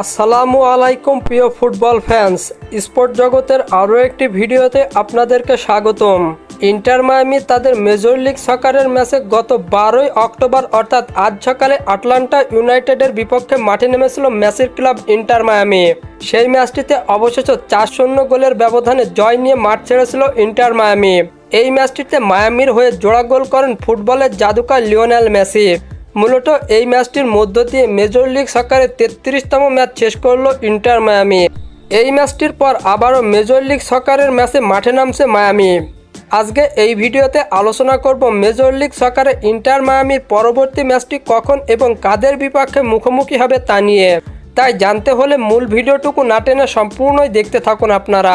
আসসালামু আলাইকুম, প্রিয় ফুটবল ফ্যান্স স্পোর্ট জগতের আরও একটি ভিডিওতে আপনাদেরকে স্বাগতম। ইন্টার মায়ামি তাদের মেজর লিগ সকারের ম্যাচে গত বারোই অক্টোবর, অর্থাৎ আজ সকালে আটলান্টা ইউনাইটেডের বিপক্ষে মাঠে নেমেছিল ম্যাচের ক্লাব ইন্টার মায়ামি। সেই ম্যাচটিতে অবশেষে চার শূন্য গোলের ব্যবধানে জয় নিয়ে মাঠ ছেড়েছিল ইন্টার মায়ামি। এই ম্যাচটিতে মায়ামির হয়ে জোড়া গোল করেন ফুটবলের জাদুকার লিওনেল মেসি। মূলত এই ম্যাচটির মধ্য দিয়ে মেজর লিগ সকারে তেত্রিশতম ম্যাচ শেষ করল ইন্টার মায়ামি। এই ম্যাচটির পর আবারও মেজর লিগ সকারের ম্যাচে মাঠে নামছে মায়ামি। আজকে এই ভিডিওতে আলোচনা করব মেজর লিগ সকারে ইন্টার মায়ামির পরবর্তী ম্যাচটি কখন এবং কাদের বিপক্ষে মুখোমুখি হবে তা নিয়ে। তাই জানতে হলে মূল ভিডিওটুকু না টেনে সম্পূর্ণই দেখতে থাকুন আপনারা।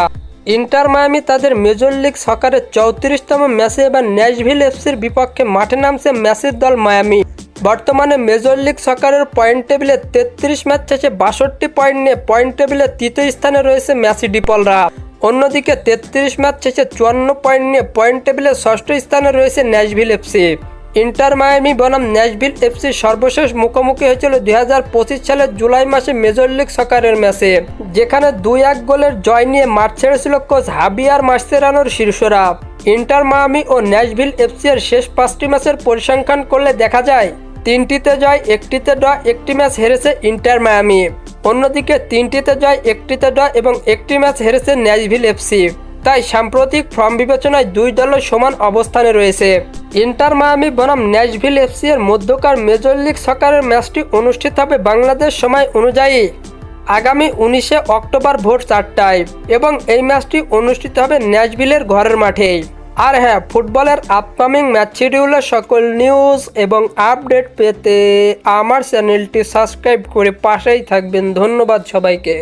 ইন্টার মায়ামি তাদের মেজর লিগ সকারের চৌত্রিশতম ম্যাচে এবার ন্যাশভিল এফসির বিপক্ষে মাঠে নামছে ম্যাচের দল মায়ামি। বর্তমানে মেজর লিগ সকারের পয়েন্ট টেবিলে তেত্রিশ ম্যাচ শেষে বাষট্টি পয়েন্ট নিয়ে পয়েন্ট টেবিলে তৃতীয় স্থানে রয়েছে ম্যাসি ডিপলরা। অন্যদিকে তেত্রিশ ম্যাচ শেষে চুয়ান্ন পয়েন্ট নিয়ে পয়েন্ট টেবিলে ষষ্ঠ স্থানে রয়েছে ন্যাশভিল এফসি ইন্টার মায়ামি বনাম ন্যাশভিল এফসি সর্বশেষ মুখোমুখি হয়েছিল দুই হাজার পঁচিশ সালের জুলাই মাসে মেজর লিগ সকারের ম্যাচে, যেখানে দুই এক গোলের জয় নিয়ে মাঠ ছেড়েছিল কোচ হাবিয়ার মার্সেরানোর শীর্ষরা। ইন্টার মায়ামি ও ন্যাশভিল এফসি এর শেষ পাঁচটি ম্যাচের পরিসংখ্যান করলে দেখা যায় তিনটিতে জয়, একটিতে ড্র, একটি ম্যাচ হেরেছে ইন্টার মায়ামি। অন্যদিকে তিনটিতে জয়, একটিতে ড্র এবং একটি ম্যাচ হেরেছে ন্যাশভিল এফসি। তাই সাম্প্রতিক ফর্ম বিবেচনায় দুই দলের সমান অবস্থানে রয়েছে। ইন্টার মায়ামি বনাম ন্যাশভিল এফসি এর মধ্যকার মেজর লিগ সকারের ম্যাচটি অনুষ্ঠিত হবে বাংলাদেশ সময় অনুযায়ী আগামী উনিশে অক্টোবর ভোর চারটায় এবং এই ম্যাচটি অনুষ্ঠিত হবে ন্যাশভিলের ঘরের মাঠেই। আর হ্যাঁ ফুটবলের আপকামিং ম্যাচ শিডিউলের সকল নিউজ এবং আপডেট পেতে আমার চ্যানেলটি সাবস্ক্রাইব করে পাশেই থাকবেন। ধন্যবাদ সবাইকে।